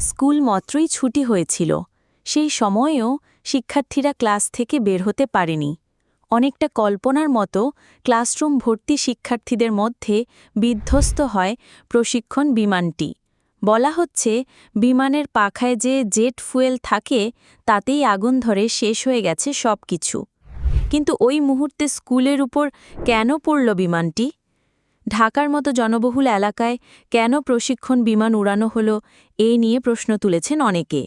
School মাত্রই ছুটি হয়েছিল। সেই সময়েও শিক্ষার্থীরা ক্লাস থেকে বের হতে পারেনি। অনেকটা কল্পনার মতো ক্লাসরুম ভর্তি শিক্ষার্থীদের মধ্যে বিধ্বস্ত হয় প্রশিক্ষণ বিমানটি। বলা হচ্ছে, বিমানের পাখায় যে জেট ফুয়েল থাকে, তাতেই আগুন ধরে শেষ হয়ে গেছে সব কিছু কিন্তু ওই মুহূর্তে স্কুলের উপর কেন পড়ল বিমানটি? ঢাকার মতো জনবহুল এলাকায় কেন প্রশিক্ষণ বিমান উড়ানো হলো এই নিয়ে প্রশ্ন তুলেছেন অনেকে।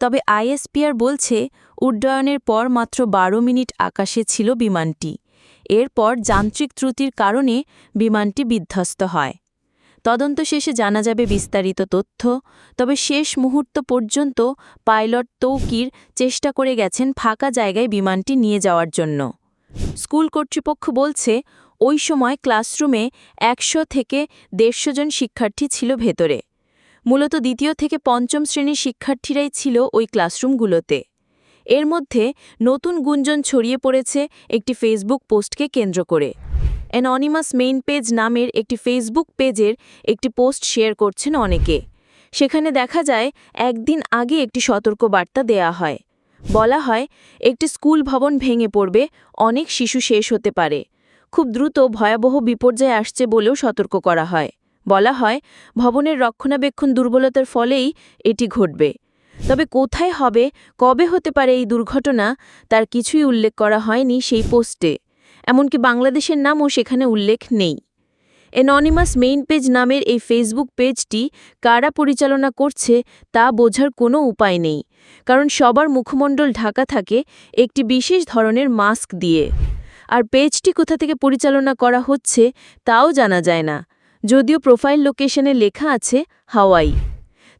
তবে আইএসপিআর বলছে, উড্ডয়নের পর মাত্র বারো মিনিট আকাশে ছিল বিমানটি। এরপর যান্ত্রিক ত্রুটির কারণে বিমানটি বিধ্বস্ত হয়। তদন্ত শেষে জানা যাবে বিস্তারিত তথ্য, তবে শেষ মুহূর্ত পর্যন্ত পাইলট তৌকির চেষ্টা করে গেছেন ফাঁকা জায়গায় বিমানটি নিয়ে যাওয়ার জন্য। স্কুল কর্তৃপক্ষ বলছে ওই সময় ক্লাসরুমে একশো থেকে দেড়শো জন শিক্ষার্থী ছিল ভেতরে। মূলত দ্বিতীয় থেকে পঞ্চম শ্রেণির শিক্ষার্থীরাই ছিল ওই ক্লাসরুমগুলোতে। এর মধ্যে নতুন গুঞ্জন ছড়িয়ে পড়েছে একটি ফেসবুক পোস্টকে কেন্দ্র করে। অ্যাননিমাস মেইন পেজ নামের একটি ফেসবুক পেজের একটি পোস্ট শেয়ার করছেন অনেকে। সেখানে দেখা যায়, একদিন আগে একটি সতর্কবার্তা দেয়া হয়। বলা হয়, একটি স্কুল ভবন ভেঙে পড়বে, অনেক শিশু শেষ হতে পারে। খুব দ্রুত ভয়াবহ বিপর্যয় আসছে বলেও সতর্ক করা হয়। বলা হয়, ভবনের রক্ষণাবেক্ষণ দুর্বলতার ফলেই এটি ঘটবে। তবে কোথায় হবে, কবে হতে পারে এই দুর্ঘটনা, তার কিছুই উল্লেখ করা হয়নি সেই পোস্টে। এমনকি বাংলাদেশের নামও সেখানে উল্লেখ নেই। এননিমাস মেইন পেজ নামের এই ফেসবুক পেজটি কারা পরিচালনা করছে তা বোঝার কোনো উপায় নেই, কারণ সবার মুখমণ্ডল ঢাকা থাকে একটি বিশেষ ধরনের মাস্ক দিয়ে। আর পেজটি কোথা থেকে পরিচালনা করা হচ্ছে তাও জানা যায় না। যদিও প্রোফাইল লোকেশনে লেখা আছে হাওয়াই।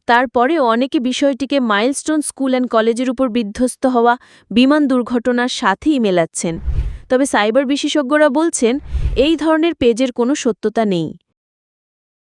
তারপরে অনেকে বিষয়টিকে মাইলস্টোন স্কুল অ্যান্ড কলেজের উপর বিধ্বস্ত হওয়া বিমান দুর্ঘটনার সাথেই মেলাচ্ছেন। তবে সাইবার বিশেষজ্ঞরা বলছেন, এই ধরনের পেজের কোনো সত্যতা নেই।